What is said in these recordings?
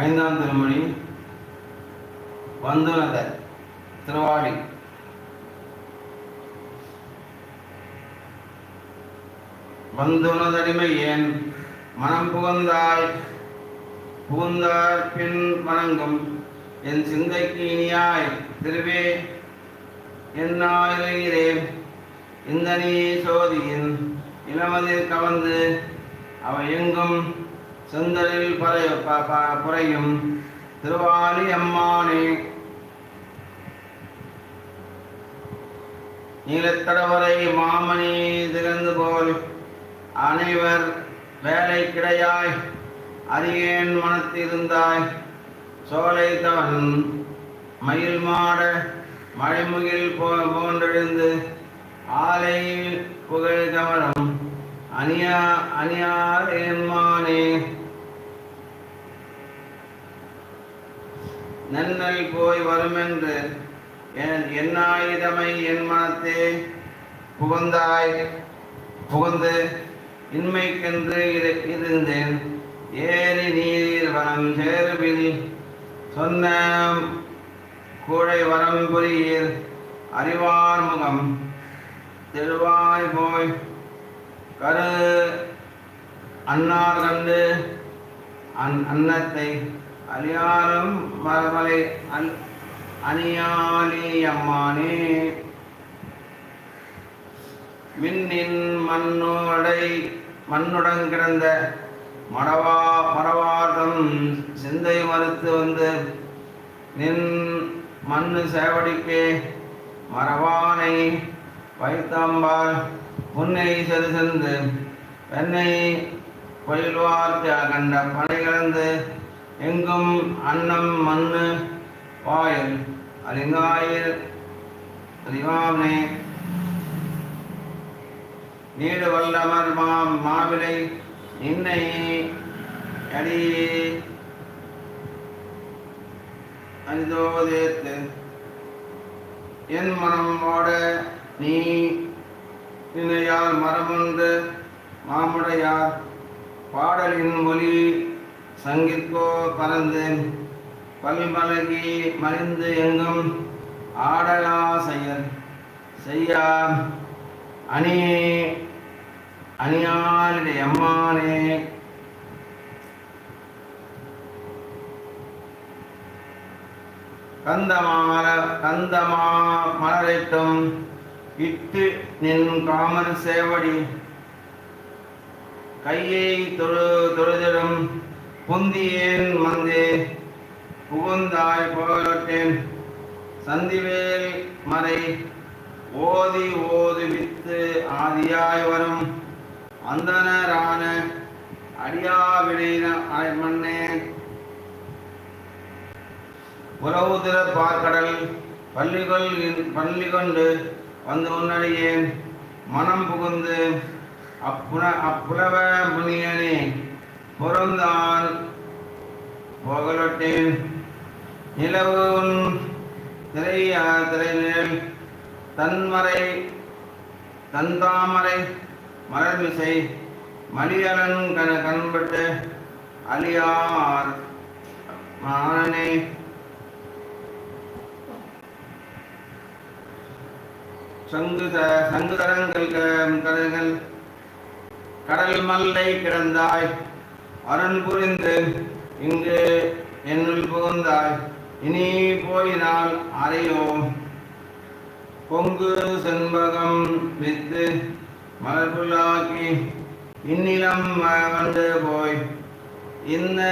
ஐந்தாம் திருமணி வந்துனத திருவாடி. வந்துனதடிமை ஏன்? மனம் புகுந்தாய் புகுந்தார் பின் வணங்கும். என் சிந்தைக்கு இனியாய் திருவே என்னாயிருகிறேன் இந்த நீ சோதியின் இளமதில் கவர்ந்து அவ எங்கும் செந்தலில் புறையும் ப- ப- திருவாலி அம்மானே. நீலத்தடவரை மாமணி திறந்து போல் அனைவர் வேலை கிடையாய் அரியேன் மனத்திருந்தாய். சோலை தவன் மயில் மாட மழைமுகில் போ போன்றெழுந்து ஆலை புகழ் கவனம் அணியா அணியார் என்மானே நன்னல் போய் வருமென்று என் என்னாயுதமை என் மனத்தே புகுந்தாய் புகுந்து இன்மைக்கென்று இரு- இருந்தேன். ஏறி நீர் வனம் சேருவில் சொன்ன கூடை வரம் புரியீர். அறிவார் முகம் தெருவாய் போய் கரு அன்னார் கண்டு அன் அன்னத்தை அலியாரம் மரமலை அல் அணியாலி அம்மானே. மின்னின் மண்ணோடை மண்ணுடன் கிடந்த மடவா மடவாதம் சிந்தை மறுத்து வந்து நின் மண்ணு சேவடிக்கே மரவானை வைத்தாம்பால் புன்னை செது சென்று பெண்ணை பயில்வார்த்த கண்ட பனை கலந்து எங்கும் அன்னம் மண்ணு வாயில் அலிங்காயில் அறிவாமே நீடு வல்லமர் மா மாவிலை இன்னை அடி. அரிதோதேத்து என் மனம் ஓட நீ நினையால் மரமொன்று மாமுடையார். பாடலின் ஒலி சங்கிற்கோ பறந்து பல்மலகி மறிந்து எங்கும் ஆடலா செயல் செய்யா. அணி அணியாளுடைய அம்மானே. கந்தமால கந்தமா மலரைட்டும் இட்டு நின் காமன் சேவடி. கையை தொழு தொழுதிடும் புந்தியேன் மந்தே புகுந்தாய் புகழட்டேன் சந்திவேல் மறை ஓதி ஓது வித்து ஆதியாய் வரும். அந்தனரான அடியாவினை மண்ணே உறவுதிர பார்க்கடல் பள்ளிகொள் பள்ளி கொண்டு வந்து உன்னடியேன் மனம் புகுந்து அப்புன அப்புலவ முனியனே. பொருந்தான் புகழட்டேன் நிலவும் திரையா தன்மறை தந்தாமரை மலர்மிசை மலியலன் கண கண்பட்டு அழியார் மானனே. சங்கு த- சங்கு தரங்கள் கடல்கள் கடல் மல்லை கிடந்தாய். அருள் புரிந்து இங்கு என்னுள் புகுந்தாய். இனி போயினால் அறையோம். பொங்கு செண்பகம் வித்து மலர்புலாக்கி இந்நிலம் வந்து போய். இந்த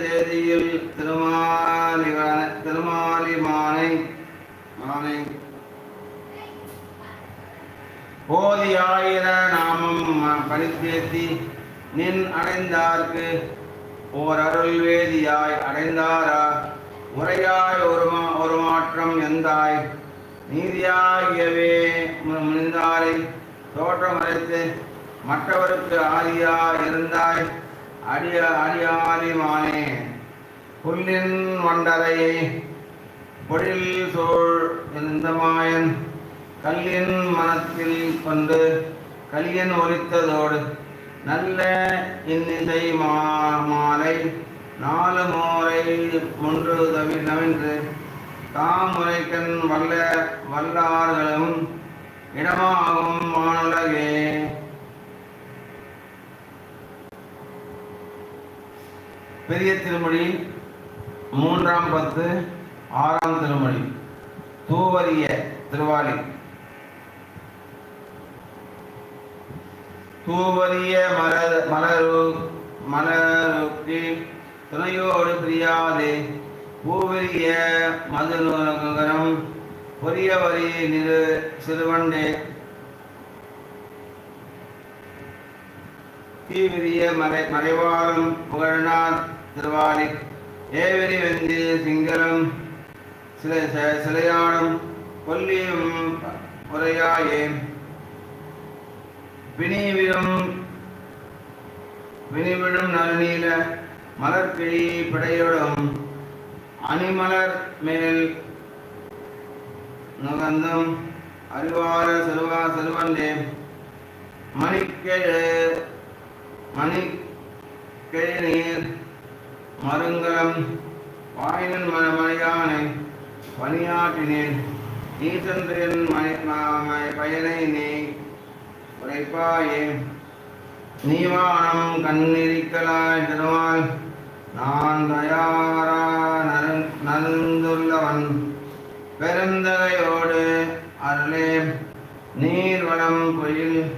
தேதியில் திருமாலி திருமாலி மானை மானை. போதியாயிர நாமம் படித்தேத்தி நின் அடைந்தார்க்கு. ஓர் அருள் வேதியாய் அடைந்தாரா? முறையாய் ஒரு ஒரு மாற்றம் எந்தாய்? நீதியாகியவே மு- தோற்றம் தோற்றமறைத்து மற்றவருக்கு ஆதியா இருந்தாய்? அடிய அடியாதி மானே புல்லின் வண்டரையை பொழில் சோழ் இந்தமாயன் கல்லின் மனத்தில் கொண்டு கலியன் ஒலித்ததோடு நல்ல இன்னிசை மா மாலை நாலு முறை ஒன்று தவி நவின்று. தாமுரைக்கண் வல்ல வல்லார்களும் இடமாகும் வானுலகே பெரிய திருமொழி மூன்றாம் பத்து ஆறாம் திருமொழி தூவரிய திருவாளி. பூவரிய மலர் மலரு மலருக்கு துணையோடு பிரியாதே. பூவரிய மதுநகரம் பொரிய வரி நிறு சிறுவண்டே. தீவிரிய மறை மறைவாரம் புகழனார் திருவாளி. ஏவரி வெந்தி சிங்களம் சிலை சிலையாடும் கொல்லியும் உரையாயே. வினிவிடும் வினிவிடும் நல்நீல மலர்கிழி பிடையோடும் அணிமலர் மேல் நுகர்ந்தும் அறிவார சிறுவா சிறுவண்டே மணிக்கெழு நீர் மருங்கலம் வாயினன் ம பணியாற்றினேன். நீசந்திரன் மணி பயனை நீ உரைப்பாயே. நீவானம் கண்ணிரிக்கலாய் திருவாய். நான் தயாரா நரு- பெருந்தகையோடு அருளே நீர்வளம் பொயில்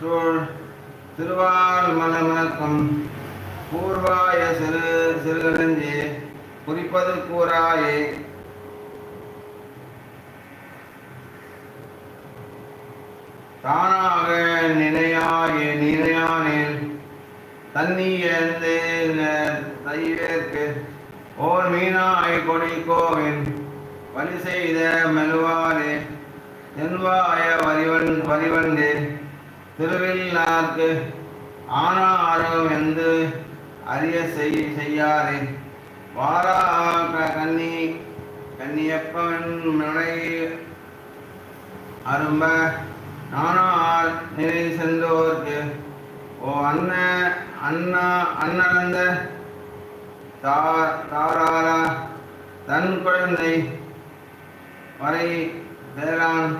சூழ் திருவால் மலமணக்கம் பூர்வாய சிறு சிறுகடஞ்சே குறிப்பது கூறாயே. தானாக நினையாயே நினையானேன் தண்ணி ஓர் மீனாய் கொடி கோவின் வழி செய்த மெலுவாரே தென்வாய வரிவன் வரிவண்டே திருவில்லார்க்கு ஆனாரம் என்று அறிய செய் செய்யாரே வாரா க- கன்னி கன்னியப்பன் முனை அரும்ப நானால் நிலை சென்றோர்க்கு ஓ அண்ண அண்ணா அண்ணந்த தாராரா தன் குழந்தை வரை தேரான்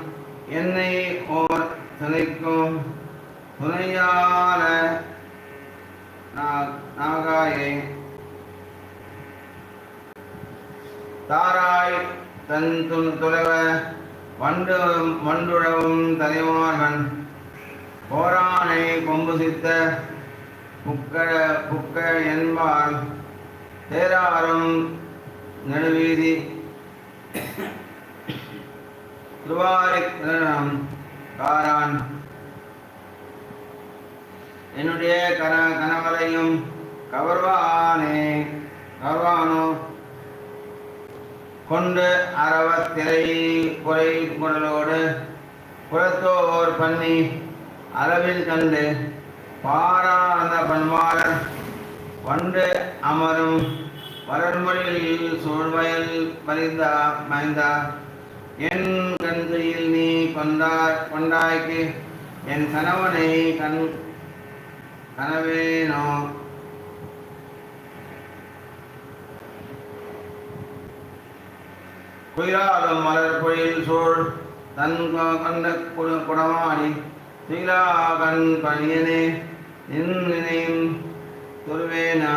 என்னை ஓர் துணைக்கும் துணையால நாகாயே தாராய் தன் துன் துளவ வண்டு வண்டுழவும் தலைமார்வன் போரானை கொம்பு சித்த புக்க புக்க என்பால் தேராரம் நடுவீதி. திருவாரி காரான். என்னுடைய கன கனவலையும் கவர்வானே கவர்வானோ கொண்டு அறவத்திரை குறை குடலோடு குலத்தோர் பண்ணி அளவில் கண்டு பாராந்த பண்பாளர் வண்டு அமரும் வளர்மொழியில் சூழ்வயல் பரிந்தா மறைந்தா. என் கண்கையில் நீ கொண்டார் கொண்டாய்க்கு என் கணவனை கண் கனவேனோ? குயிலாலும் மலர் பொழில் சோழ் தன் கண்ட கொண்ட குட- குடமாடி கண் பணியனே நின் நினையும் துருவேனா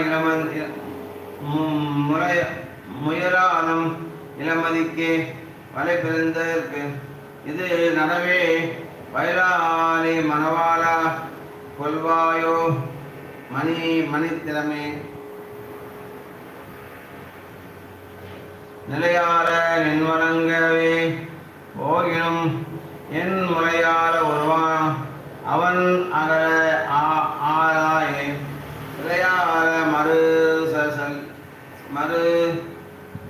இளமதி மு- முயலாலம் இளமதிக்கே வலை பிறந்ததற்கு இது நனவே வயலாளி மணவாளா கொல்வாயோ மணி மணித்திறமே நிலையார நின்வழங்கவே போகினும் என் முறையார ஒருவான் அவன் அகர ஆ- ஆராயே. நிலையார மறு மறு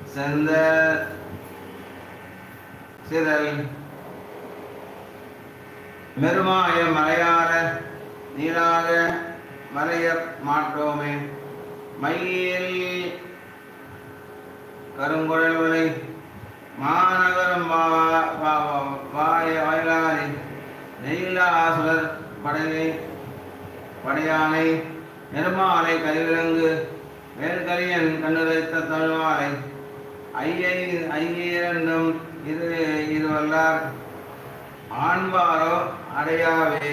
செந்த சிதல். மெருமாய மலையார நீராக மறைய மாட்டோமே. மயில் கருங்குழல்களை மாநகரம் வாயிலாரி வாய நெய்லாசுரர் படையை படையானை நெருமாலை கருவிலங்கு வேல்கரியன் கண்ணுரைத்த தழுவாலை ஐயை ஐயிரண்டும் இது இதுவல்லார் ஆண்பாரோ அடையாவே